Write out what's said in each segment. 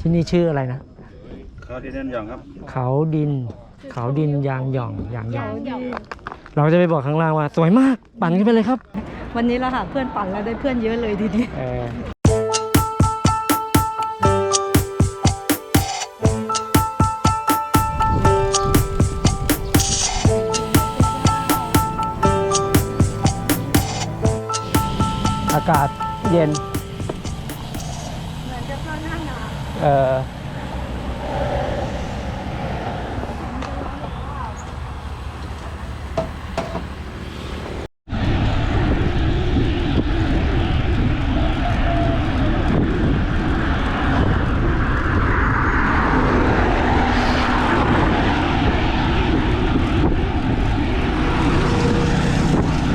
ที่นี่ชื่ออะไรนะ เขาที่นั่นอย่างครับ เขาดิน เขาดินยางหย่องยางหย่อง เราจะไปบอกข้างล่างว่า สวยมาก ปั่นขึ้นไปเลยครับ วันนี้เราหาเพื่อนปั่นแล้วได้เพื่อนเยอะเลยทีเดียว เออ อากาศเย็น เหมือนจะเข้าหน้าหนาวเออ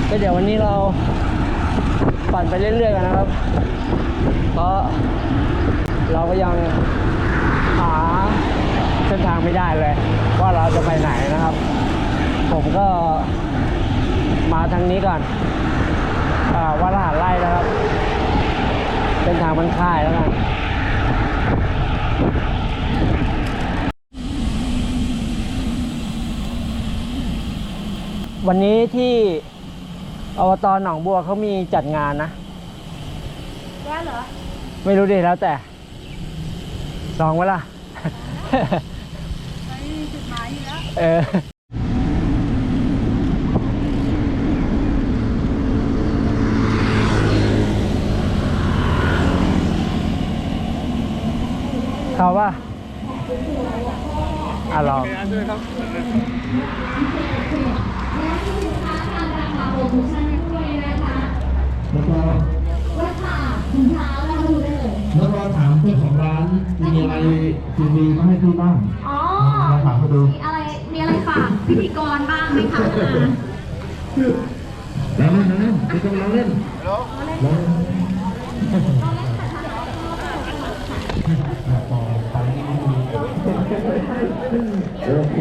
ก็เดี๋ยววันนี้เราปั่น ไปเรื่อยๆกันนะครับ เพราะเราก็ยังหาเส้นทางไม่ได้เลย ว่าเราจะไปไหนนะครับ ผมก็มาทางนี้ก่อนอวัดรหัสไล่นะครับเส้นทางมันค่ายแล้วกันวันนี้ที่ อบตหนองบัวเขามีจัดงานนะ ว่าเหรอ ไม่รู้ดิแล้วแต่ลองไว้ล่ะ ไม่มีจุดหมายอยู่แล้ว เออ เขาว่าอะลอง แล้วก็ถามเจ้าของร้านมีอะไรดีๆมาให้พี่บ้าง อ๋อ เราถา มเขาดูมีอะไรมีอะไรฝากพิธีกรบ้างไหมคะแล้วเล่นนะพี่กำลังเล่นแล้วโอเค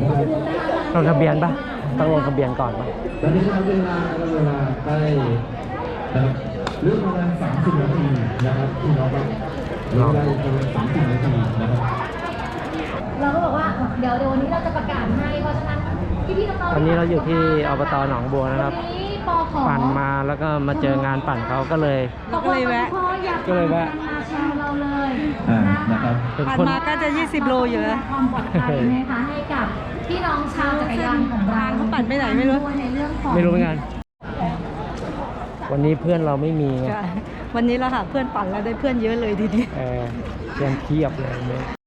นะครับลงทะเบียนปะต้องลงทะเบียนก่อนปะตอนนี้นะครับเวลาเวลาใกล้นะครับเหลือกประมาณ30นาทีนะครับพี่น้องครับเหลือเวลาอีกประมาณ30นาทีนะครับ เราก็บอกว่าเดี๋ยวเดี๋ยววันนี้เราจะประกาศให้เพราะฉะนั้นพี่พี่ๆน้องๆวันนี้เราอยู่ที่อบตหนองบัวนะครับ วันนี้ปอขอปั่นมาแล้วก็มาเจองานปั่นเขาก็เลยบอกว่าพ่ออยากก็เลยแวะ มาแชร์เราเลยอ่านะครับ เป็นผ่านคน มาก็จะ 20 โลอยู่แล้ว ความปลอดภัยนะคะให้กับพี่น้องชาวจักรยานของเราทางเขาปั่นไปไหนไม่รู้ด้วยในเรื่องของ ไม่รู้เหมือนกัน วันนี้เพื่อนเราไม่มีไงใช่วันนี้เราหาเพื่อนปั่นแล้วได้เพื่อนเยอะเลยทีเดียวเออเพื่อนเทียบเลยวันนี้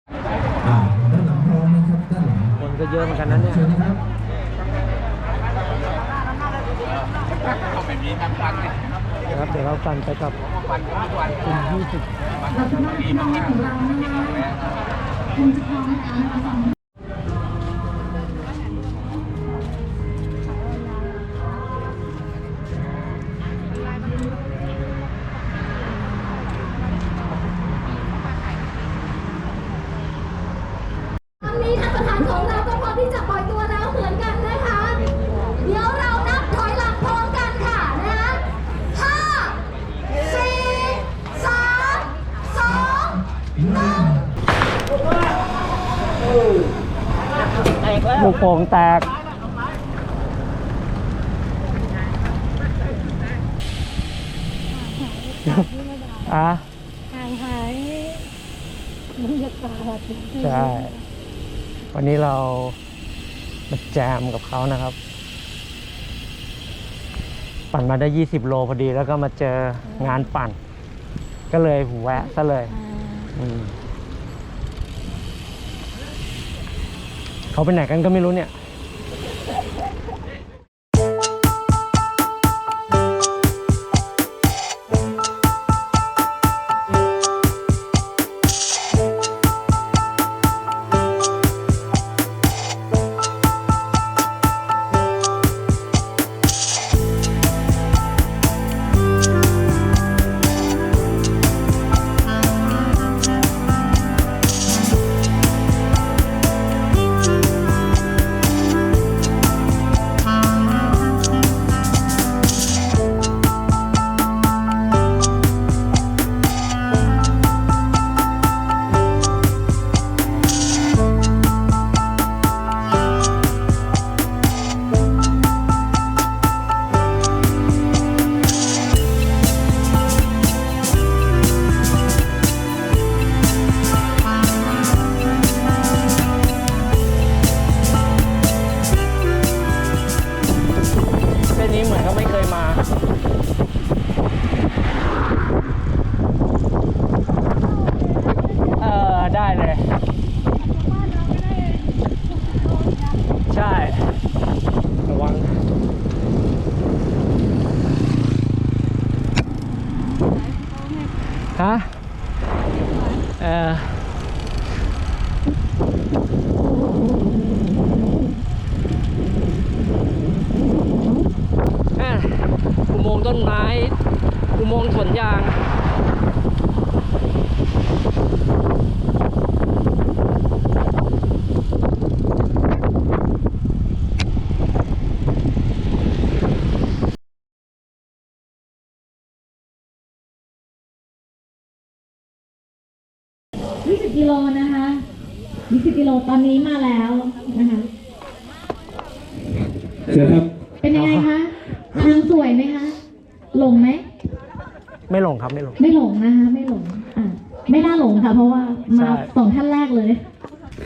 เยอะเหมือนกันนะเนี่ยเชิญนะครับนะครับเดี๋ยวเราปั่นไปกับกลุ่มยี่สิบ โป่งแตก อะห่างหายบรรยากาศใช่ วันนี้เรามาแจมกับเขานะครับ ปั่นมาได้ 20 โลพอดีแล้วก็มาเจองานปั่น ก็เลยแวะซะเลย อืม เขาไปไหนกันก็ไม่รู้เนี่ย ได้เลย ใช่ ระวังฮะเอออุโมงต้นไม้ อุโมงสวนยาง เชิญครับเป็นยังไงคะทางสวยไหมคะ หลงไหม ไม่หลงครับไม่หลง ไม่หลงนะคะไม่หลง อะ ไม่น่าหลงค่ะ เพราะว่ามาใช่สองท่านแรกเลย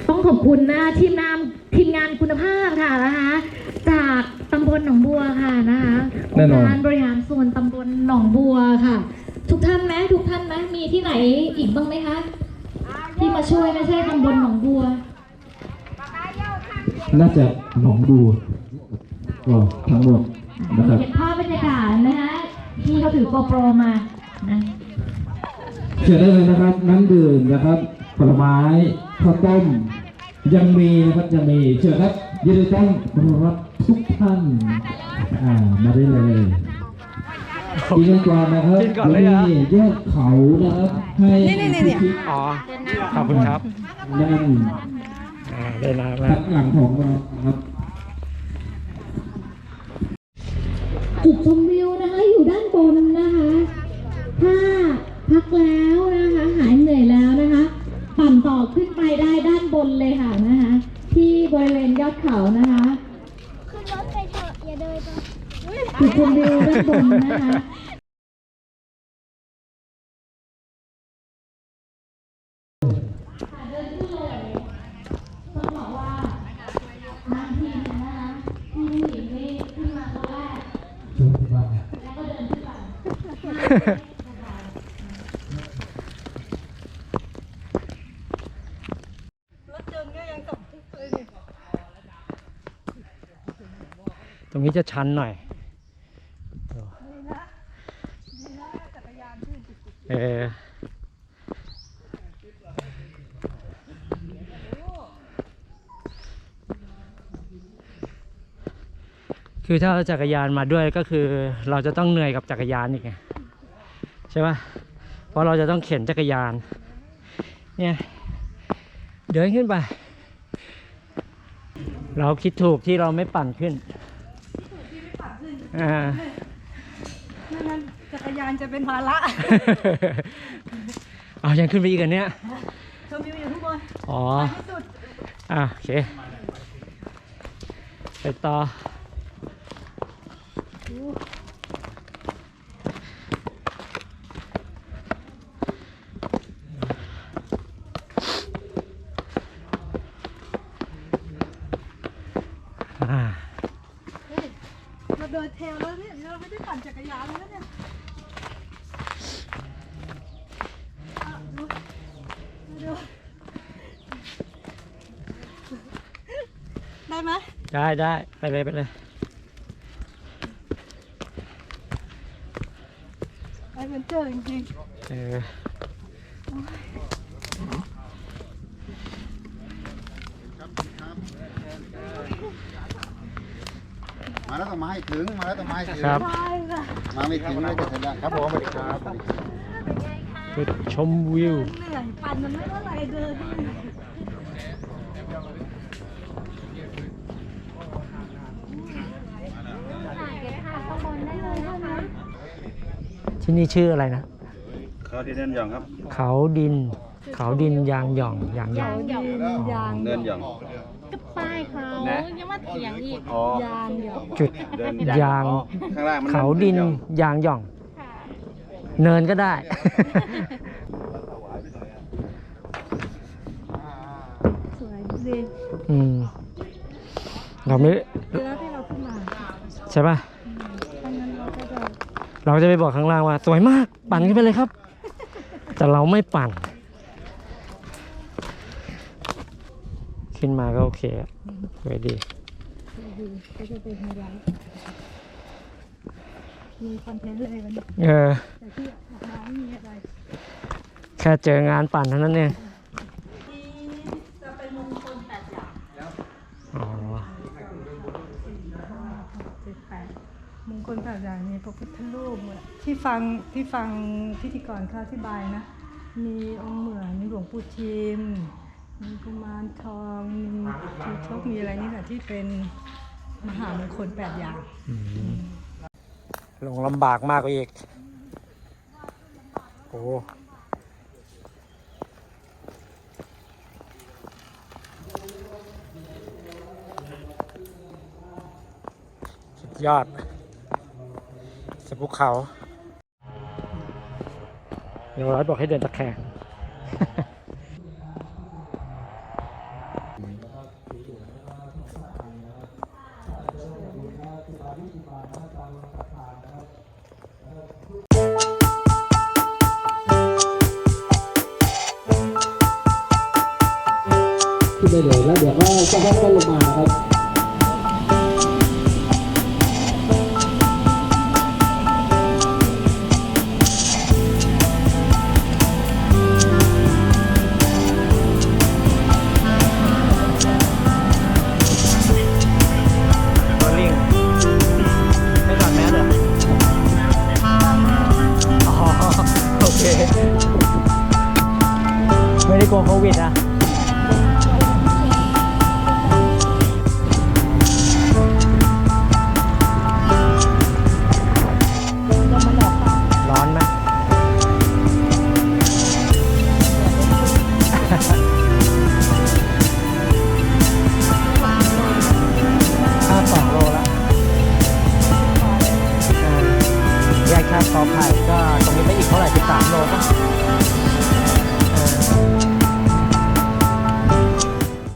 ต้องขอบคุณนะทีมงานทีมงานคุณภาพค่ะนะคะ จากตำบลหนองบัวค่ะนะคะแน่นอนงค์การบริหารส่วนตำบลหนองบัวค่ะ ทุกท่านไหมทุกท่านไหมมีที่ไหนอีกบ้างไหมคะที่มาช่วยไม่ใช่ตำบลหนองบัว น่าจะหนองดู ก็ทั้งหมดนะครับเห็นภาพบรรยากาศนะคะที่เขาถือโกโปรมานะเชิญได้เลยนะครับน้ำดื่มนะครับผลไม้ข้าวต้ม ยังมีนะครับยังมีเชิญครับยินดีต้อนรับทุกท่านอ่ามาได้เลยกินกันก่อนนะครับกินก่อนเลยเหรอดี๋วมียอดเขานะครับให้ชิดอ๋อขอบคุณครับๆนั่นอ่าได้น้ำแล้ทัวกหลังของเราครับ จุดชมวิวนะคะอยู่ด้านบนนะคะ ถ้าพักแล้วนะคะ หายเหนื่อยแล้วนะคะ ปั่นต่อขึ้นไปได้ด้านบนเลยค่ะนะคะ ที่บริเวณยอดเขานะคะขึ้นรถไปเถอะอย่าเดินไปจุดชมวิวด้านบนนะคะ ต้องบอกว่าทางทีมนะคะที่ผู้หญิงนี่ขึ้นมาคนแรก แล้วก็เดินขึ้นไป ต รงนี้จะชันหน่อย เออคือถ้าเอาจักรยานมาด้วยก็คือ เราจะต้องเหนื่อยกับจักรยานอีกไงใช่ปะเพราะเราจะต้องเข็นจักรยาน เนี่ยเดินขึ้นไป เราคิดถูกที่เราไม่ปั่นขึ้น อ่า ไม่งั้นจักรยานจะเป็นภาระเอายังขึ้นไปอีกอันเนี้ยชมวิวอยู่ข้างบนอ๋อที่สุด อะโอเค ไปต่ออ่า เราเดินเทรลแล้วเนี่ยเราไม่ได้ปั่นจักร ยานเลยนะเนี่ยอะดูดูได้ไหมได้ได้ไปเลยไปเลยไอ้เป็นเจอจริงเออ มาแล้วต้องมาให้ถึง มาแล้วต้องมาให้ถึงครับๆได้ค่ะมาไม่ถึงไม่จะสัญญาครับผมสวัสดีครับสวัสดีครับจุดชมวิว เหนื่อยปั่นมันไม่เท่าไหร่เดินที่นี่ชื่ออะไรนะ เขาที่เนินหย่องครับ เขาดิน เขาดินยางหย่องยางหย่อง ยางเนินหย่องป้ายเขายังมาเถียงอีกอ๋อยางเดียวจุด เดินยางข้างล่างมันเขาดินหย่องยางหย่องเนินก็ได้ สวยดีอืมเราไม่เวลาที่เราขึ้นมาใช่ป่ะทางนั้นเราก็จะเราจะไปบอกข้างล่างว่า สวยมาก ปั่นขึ้นไปเลยครับ แต่เราไม่ปั่น ขึ้นมาก็โอเคอะสวยดี ก็จะเป็นไฮไลท์มีคอนเทนต์เลยวันนี้เออ แต่ที่ออกมาไม่มีอะไรค่เจองานปั่นเท่านั้นเองจะเป็นมงคลแปดอย่างอ๋อเจ็ดแปดมงคลแปดอย่างมีพระพุทธรูปอะที่ฟังที่ฟังพิธีกรเขาอธิบายนะ มีองค์เหมือนหลวงปู่ชิม มีกุมารทองมีมีโชคมีอะไรนี่แหละที่เป็นมหามงคลแปดอย่างลงลำบากมากกว่าอีก โอ้สุดยอดสภูเขาเดี๋ยวร้อยบอกให้เดินตะแคง ขึ้นได้เลยแล้วเดี๋ยวก็จะให้ลงมานะครับ